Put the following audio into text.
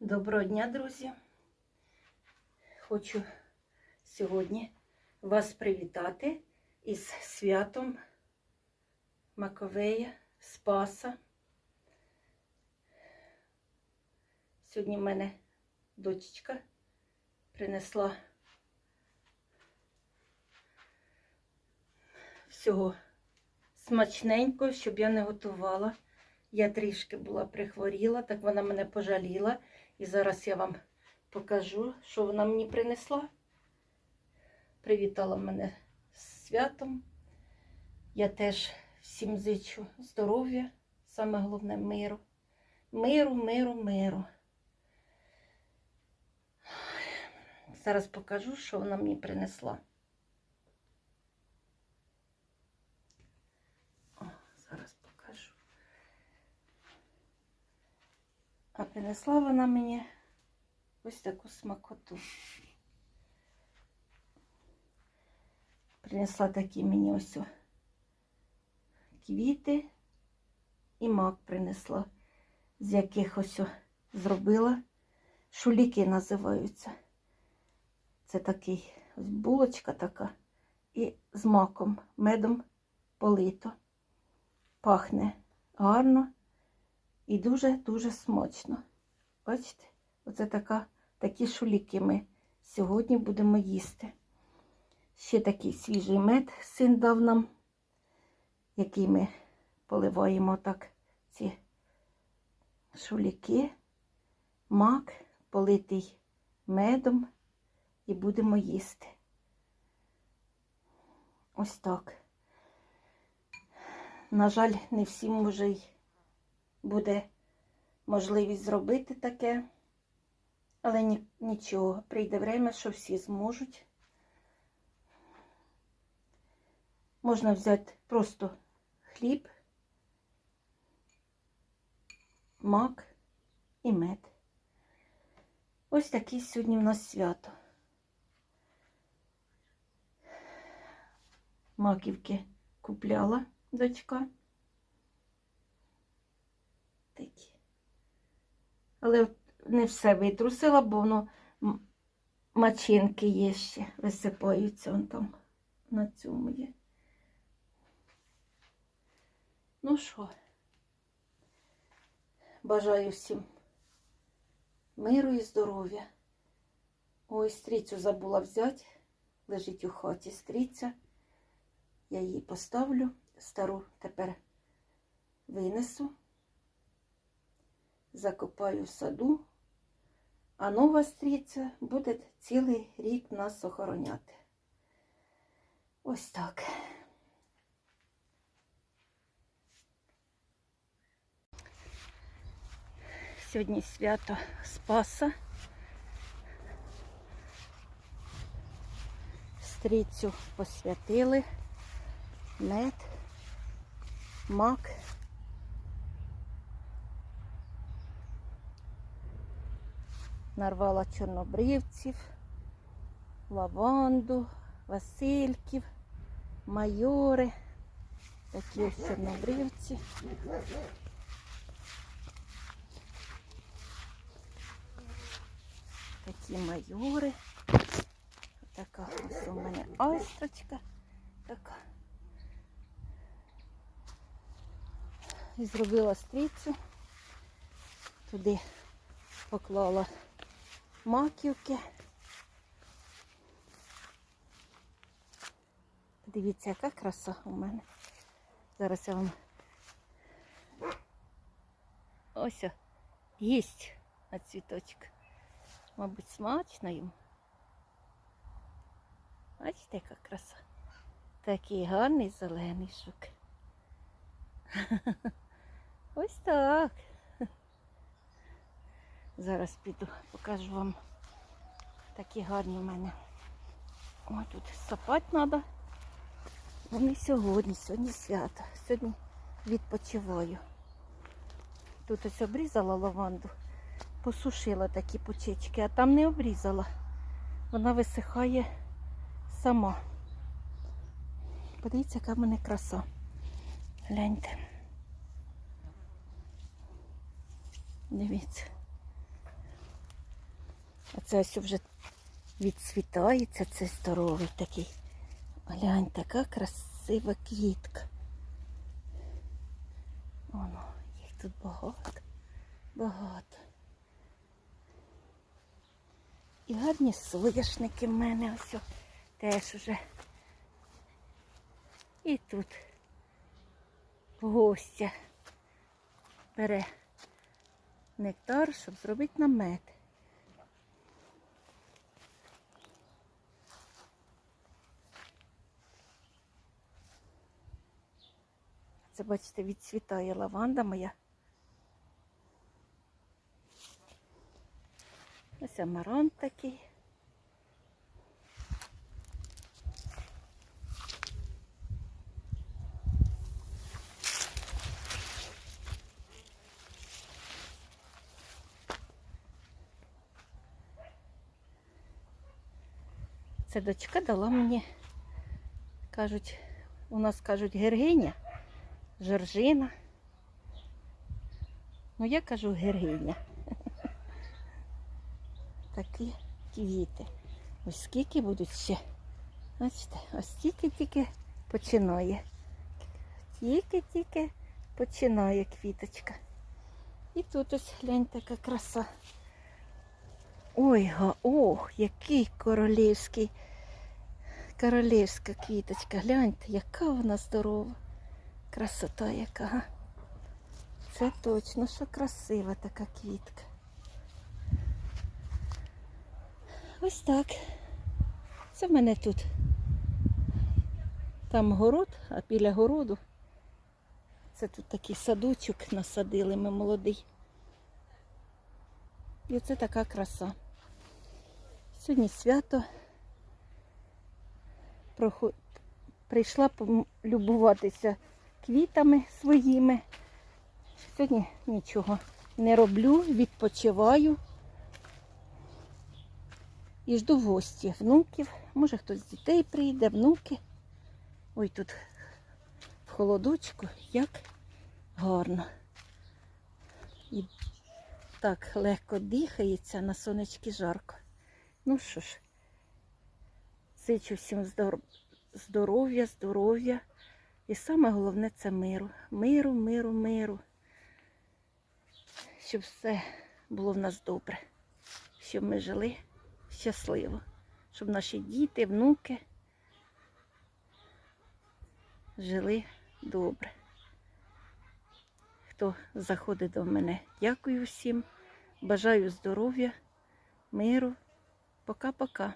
Доброго дня, друзі! Хочу сьогодні вас привітати із святом Маковея Спаса. Сьогодні в мене дочечка принесла всього смачненько, щоб я не готувала. Я трішки була прихворіла, так вона мене пожаліла. І зараз я вам покажу, що вона мені принесла. Привітала мене з святом. Я теж всім зичу здоров'я, саме головне миру. Миру, миру, миру. Зараз покажу, що вона мені принесла. О, зараз покажу. А принесла вона мені ось таку смакоту. Принесла такі мені ось квіти і мак принесла, з яких ось зробила. Шуліки називаються. Це такий ось булочка така і з маком, медом полито. Пахне гарно і дуже-дуже смачно. Бачите, оце така, такі шуліки ми сьогодні будемо їсти. Ще такий свіжий мед син дав нам, який ми поливаємо так ці шуліки, мак, политий медом і будемо їсти. Ось так. На жаль, не всім може й буде можливість зробити таке, але ні, нічого, прийде время, що всі зможуть. Можна взяти просто хліб, мак і мед. Ось таке сьогодні в нас свято. Маківки купляла дочка. Такі. Але не все витрусила, бо воно мачинки є ще, висипаються он там на цьому є. Ну що, бажаю всім миру і здоров'я. Ой, стріцю забула взяти, лежить у хаті стріця. Я її поставлю, стару тепер винесу, закопаю в саду, а нова стріця буде цілий рік нас охороняти. Ось так. Сьогодні свято Спаса. Стріцю посвятили мед, мак. Нарвала чорнобривців, лаванду, васильків, майори. Такі ось чорнобривці. Такі майори. Така ось у мене айстрочка. Така. І зробила стрічцю. Туди поклала маківки. Дивіться, яка краса у мене. Зараз я вам ось о, їсть на цвіточок. Мабуть, смачно їм. Бачите, яка краса. Такий гарний зелений жук. Ось так. Зараз піду, покажу вам такі гарні в мене. Ой, тут сапати треба. Вони сьогодні, сьогодні свято. Сьогодні відпочиваю. Тут ось обрізала лаванду, посушила такі пучечки, а там не обрізала. Вона висихає сама. Подивіться, яка в мене краса. А це ось вже відцвітається, це здоровий такий. Глянь, така красива квітка. Воно, їх тут багато, багато. І гарні соняшники в мене ось теж уже. І тут гостя бере нектар, щоб зробити намет. Це, бачите, відцвітає лаванда моя. Ось амарант такий. Це дочка дала мені, кажуть, у нас кажуть гергиня, жоржина. Ну я кажу гергиня. Такі квіти. Ось скільки будуть ще. Бачите, ось тільки-тільки починає. Тільки-тільки починає квіточка. І тут ось глянь така краса. Ой, ох, який королівський, королівська квіточка. Гляньте, яка вона здорова. Красота яка. Це точно, що красива така квітка. Ось так. Це в мене тут. Там город, а біля городу. Це тут такий садочок насадили ми молодий. І оце така краса. Сьогодні свято. Прийшла полюбуватися квітами своїми. Сьогодні нічого не роблю, відпочиваю. І жду гості внуків. Може хтось з дітей прийде, внуки. Ой, тут в холодочку, як гарно. І так легко дихається, на сонечки жарко. Ну що ж, зичу всім здор- здоров'я, здоров'я. І саме головне це миру. Миру, миру, миру. Щоб все було в нас добре. Щоб ми жили щасливо. Щоб наші діти, внуки жили добре. Хто заходить до мене, дякую всім. Бажаю здоров'я, миру. Пока-пока.